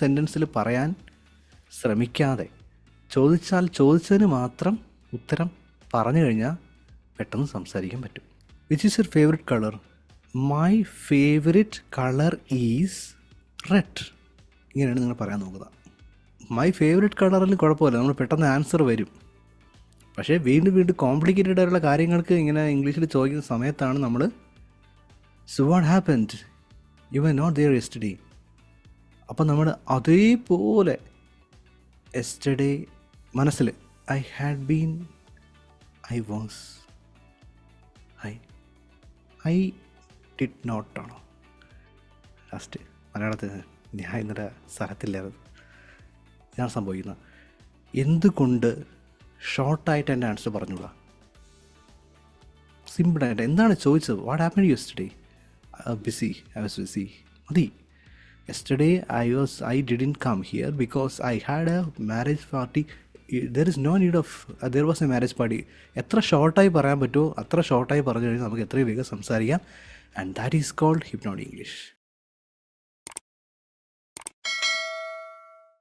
സെന്റൻസിൽ പറയാൻ ശ്രമിക്കാതെ ചോദിച്ചാൽ ചോദിച്ചതിന് മാത്രം ഉത്തരം പറഞ്ഞു കഴിഞ്ഞാൽ പെട്ടെന്ന് സംസാരിക്കാൻ പറ്റും. Which is your favourite colour my favourite colour is red ഇങ്ങനെയാണ് നിങ്ങൾ പറയാൻ നോക്കുക. മൈ ഫേവറേറ്റ് കളറിൽ കുഴപ്പമില്ല. നമ്മൾ പെട്ടെന്ന് ആൻസർ വരും. പക്ഷേ വീണ്ടും വീണ്ടും കോംപ്ലിക്കേറ്റഡ് ആയിട്ടുള്ള കാര്യങ്ങൾക്ക് ഇങ്ങനെ ഇംഗ്ലീഷിൽ ചോദിക്കുന്ന സമയത്താണ് നമ്മൾ so what happened you were not there yesterday അപ്പം നമ്മൾ അതേപോലെ എസ്റ്റഡേ മനസ്സിൽ I had been I was I I did not ആണോ? ലാസ്റ്റ് മലയാളത്തിൽ ഞാൻ ഇന്നലെ സ്ഥലത്തില്ലായിരുന്നു ഇതാണ് സംഭവിക്കുന്നത്. എന്തുകൊണ്ട് ഷോർട്ടായിട്ട് എന്റെ ആൻസർ പറഞ്ഞുകൂടാ? സിമ്പിളായിട്ട് എന്താണ് ചോദിച്ചത്? What happen you yesterday busy I was busy മതി. Yesterday I was I didn't come here because I had a marriage party there is no need of there was a marriage party എത്ര ഷോർട്ടായി പറയാൻ പറ്റുമോ? അത്ര ഷോർട്ടായി പറഞ്ഞു കഴിഞ്ഞാൽ നമുക്ക് എത്രയും വേഗം സംസാരിക്കാം. And that is called hypnot English